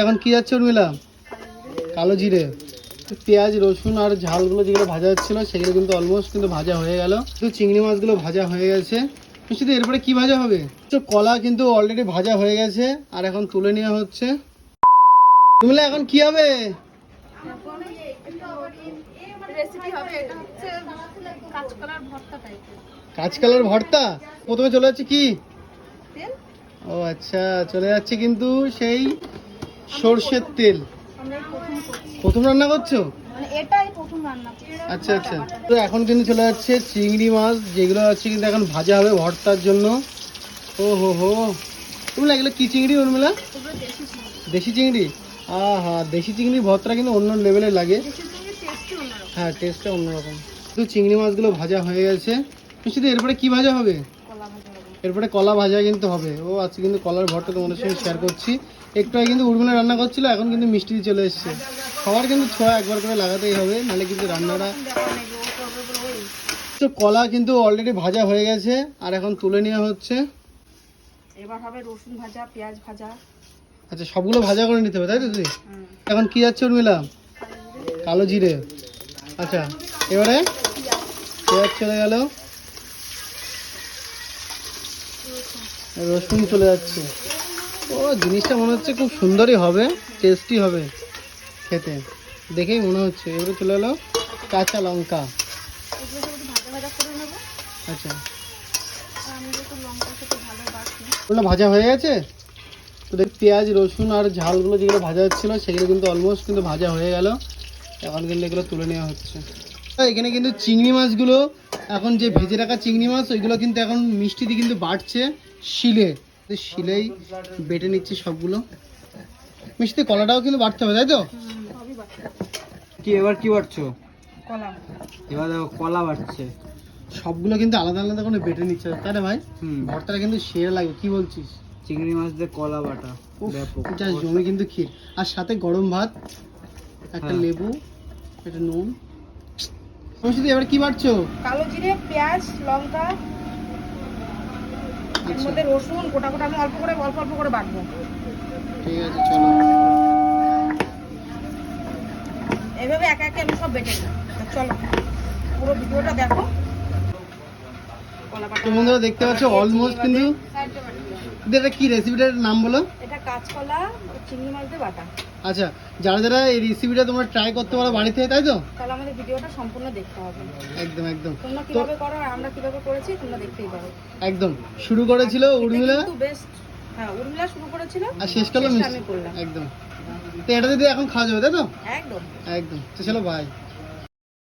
এখন কি যাচ্ছে উর্মিলা? কালো জিরে। পেঁয়াজ রসুন আর ঝালগুলো যেগুলো ভাজা হচ্ছিল সেগুলো কিন্তু অলমোস্ট কিন্তু ভাজা হয়ে গেল। তো চিংড়ি মাছগুলো ভাজা হয়ে গেছে। শুধু এরপরে কি ভাজা হবে? তো কলা কিন্তু অলরেডি ভাজা হয়ে গেছে আর এখন তুলে নেওয়া হচ্ছে। উর্মিলা এখন কি হবে? কাঁচকলার ভর্তা প্রথমে চলে যাচ্ছে কি? ও আচ্ছা চলে যাচ্ছে কিন্তু সেই সর্ষের তেল। প্রথম রান্না করছ? মানে আচ্ছা আচ্ছা। তো এখন কিন্তু চলে যাচ্ছে চিংড়ি মাছ যেগুলো আছে কিন্তু এখন ভাজা হবে ভর্তার জন্য। ও হো হো। উর্মিলা এগুলো কি চিংড়ি উর্মিলা? দেশি চিংড়ি। চিংড়ি? আহা দেশি চিংড়ি ভর্তা কিন্তু অন্য লেভেলের লাগে। হ্যাঁ টেস্টটা অন্যরকম। তো চিংড়ি মাছগুলো ভাজা হয়ে গেছে। শুধু এরপরে কি ভাজা হবে? এরপরে কলা ভাজা কিন্তু হবে। ও আজকে কিন্তু কলার ভর্তা তোমাদের সঙ্গে শেয়ার করছি। একটু আগে কিন্তু উর্মিলা রান্না করছিল এখন কিন্তু মিষ্টি চলে এসছে। সবার কিন্তু ছোঁয়া একবার করে লাগাতেই হবে নাহলে কিন্তু রান্নাটা তো কলা কিন্তু অলরেডি ভাজা হয়ে গেছে আর এখন তুলে নেওয়া হচ্ছে। এবার হবে রসুন ভাজা পেঁয়াজ ভাজা। আচ্ছা সবগুলো ভাজা করে নিতে হবে তাই তো তুই এখন কি যাচ্ছে উর্মিলা? কালো জিরে। আচ্ছা এবারে পেঁয়াজ চলে গেল। রসুন চলে যাচ্ছে। ও, জিনিসটা মনে হচ্ছে খুব সুন্দরই হবে টেস্টি হবে খেতে। দেখেই মনে হচ্ছে। এবারে চলে এলো কাঁচা লঙ্কা। আচ্ছা। ওগুলো ভাজা হয়ে গেছে? তো দেখ পেঁয়াজ, রসুন আর ঝালগুলো যেগুলো ভাজা হচ্ছিল, সেগুলো কিন্তু অলমোস্ট কিন্তু ভাজা হয়ে গেল। এখন কিন্তু এগুলো তুলে নেওয়া হচ্ছে। এখানে কিন্তু চিংড়ি মাছগুলো এখন যে ভেজে রাখা চিংড়ি মাছ ওইগুলো কিন্তু এখন মিষ্টি দিয়ে কিন্তু বাড়ছে শিলে। তো শিলেই বেটে নিচ্ছে সবগুলো। মিষ্টি কলাটাও কিন্তু বাড়তে হবে তাই তো? কি এবার কি বাড়ছো? কলা। এবার দেখো কলা বাড়ছে। সবগুলো কিন্তু আলাদা আলাদা করে বেটে নিচ্ছে তাই না ভাই? ভর্তাটা কিন্তু সেরা লাগবে কি বলছিস? চিংড়ি মাছ দিয়ে কলা বাটা ব্যাপক। জমে কিন্তু ক্ষীর। আর সাথে গরম ভাত একটা হ্যাঁ। লেবু একটা নুন। শুধু এবার কি বাড়ছো? কালো জিরে পেঁয়াজ লঙ্কা এর আচ্ছা। মধ্যে রসুন গোটা গোটা আমি অল্প করে অল্প অল্প করে বাটবো। ঠিক আছে চলো। এভাবে একা একা আমি সব বেটে চলো পুরো ভিডিওটা দেখো। তো বন্ধুরা দেখতে পাচ্ছ অলমোস্ট কিন্তু এটা কি রেসিপিটার নাম বলো? কাঁচকলা চিংড়ি মাছ দিয়ে বাটা। আচ্ছা যারা যারা এই রেসিপিটা তোমরা ট্রাই করতে পারো বাড়িতে তাই তো? তাহলে আমাদের ভিডিওটা সম্পূর্ণ দেখতে হবে। একদম একদম। তোমরা কীভাবে করো আর আমরা কীভাবে করেছি তোমরা দেখতেই পারো। একদম। শুরু করেছিল উর্মিলা? বেস্ট হ্যাঁ উর্মিলা শুরু করেছিল আর শেষ আমি করলাম। একদম। তো এটা যদি এখন খাওয়া যাবে তাই তো? একদম। একদম। তো চলো ভাই